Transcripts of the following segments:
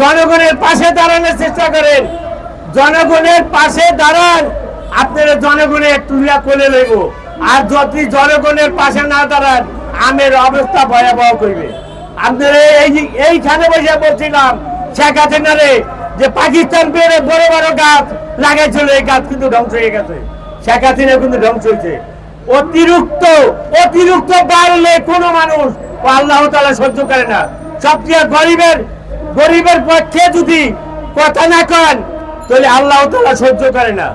জনগণের পাশে দাঁড়ানোর চেষ্টা করেন। জনগণের পাশে দাঁড়ান, আপনারা জনগণের তুলিয়া কোলে লইব আর যদি জনগণের পাশে না দাঁড়ান, আমের অবস্থা ভয়াবহ করবে। আপনারা এই এইখানে বসে বলছিলাম, শেখ হাসিনারে যে পাকিস্তান পেয়ে বড় বড় গাছ লাগাইছিল, এই গাছ কিন্তু ধ্বংস হয়ে গেছে। শেখ হাসিনা কিন্তু ধ্বংস হয়েছে। অতিরিক্ত অতিরিক্ত বাড়লে কোনো মানুষ আল্লাহ তালা সহ্য করে না। সবচেয়ে গরিবের গরিবের পক্ষে যদি কথা না কন, তাহলে আল্লাহ তালা সহ্য করে না।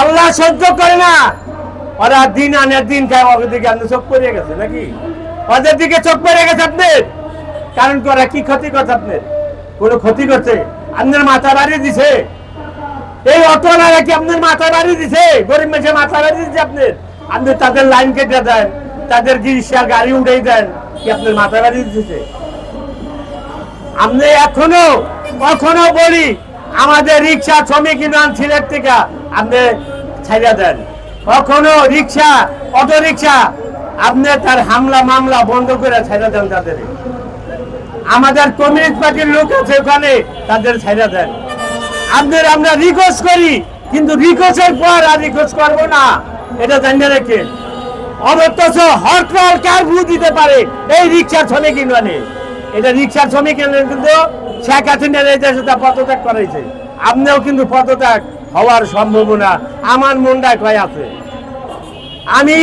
আল্লাহ সহ্য করে না। ওরা দিন আনে দিন ওদের দিকে আপনি চোখ পড়ে গেছে নাকি? ওদের দিকে চোখ পড়ে গেছে আপনার কারণ ওরা কি ক্ষতি করছে আপনার? কোনো ক্ষতি করছে? আপনার মাথা বাড়ি দিছে। এই অটোওয়ালারা কি আপনার মাথা বাড়ি দিছে? গরিব মেসে মাথা বাড়ি দিচ্ছে আপনার? আপনি তাদের লাইন কেটে দেন, তাদের রিক্সা গাড়ি উঠেই দেন, কি আপনার মাথা বাড়ি দিচ্ছে আপনি এখনও কখনো বলি আমাদের রিক্সা শ্রমিক ইউনিয়ন সিলেট থেকে আপনি ছাইড়া দেন। কখনো রিক্সা, অটো রিক্সা, আপনি তার হামলা মামলা বন্ধ করে ছাইড়া দেন তাদের। আমাদের কমিউনিস্ট পার্টির লোক আছে ওখানে, তাদের ছাইড়া দেন। আপনাদের আমরা রিকোয়েস্ট করি, কিন্তু রিকোয়েস্টের পর আর রিকোয়েস্ট করব না। এটা জানিয়ে রেখে অথচ হরতাল কার ভু দিতে পারে এই রিক্সা শ্রমিক ইউনিয়নে। এটা রিক্সার শ্রমিক কিন্তু শেখ হাসিনার এই দেশে পদত্যাগ করেছে আপনিও কিন্তু পদত্যাগ হওয়ার সম্ভাবনা আমার মনটায় কয় আছে। আমি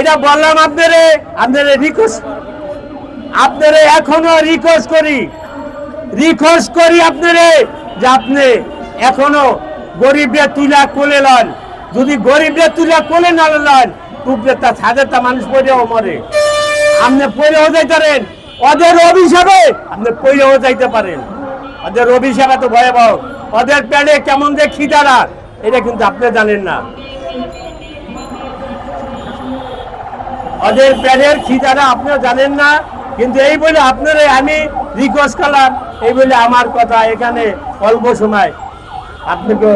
এটা বললাম, আপনারে আপনারে রিকোয়েস্ট আপনারে এখনও রিকোয়েস্ট করি রিকোয়েস্ট করি আপনারে যে আপনি এখনও গরিবদের তুলা কোলে লন। যদি গরিবদের তুলা কোলে না লন তা ছাদের তা মানুষ পড়েও মরে। আপনি পড়েও যাইতে পারেন ওদের অভিশাপে আপনি পড়েও যাইতে পারেন। ওদের অভিশাপে তো ভয়াবহ। ওদের প্যাডে কেমন যে খিদারা এটা কিন্তু আপনি জানেন না। ওদের প্যাডের খিদারা আপনিও জানেন না, কিন্তু এই বলে আপনারা আমি রিকোয়েস্ট করলাম, এই বলে আমার কথা এখানে অল্প সময়। আপনাকে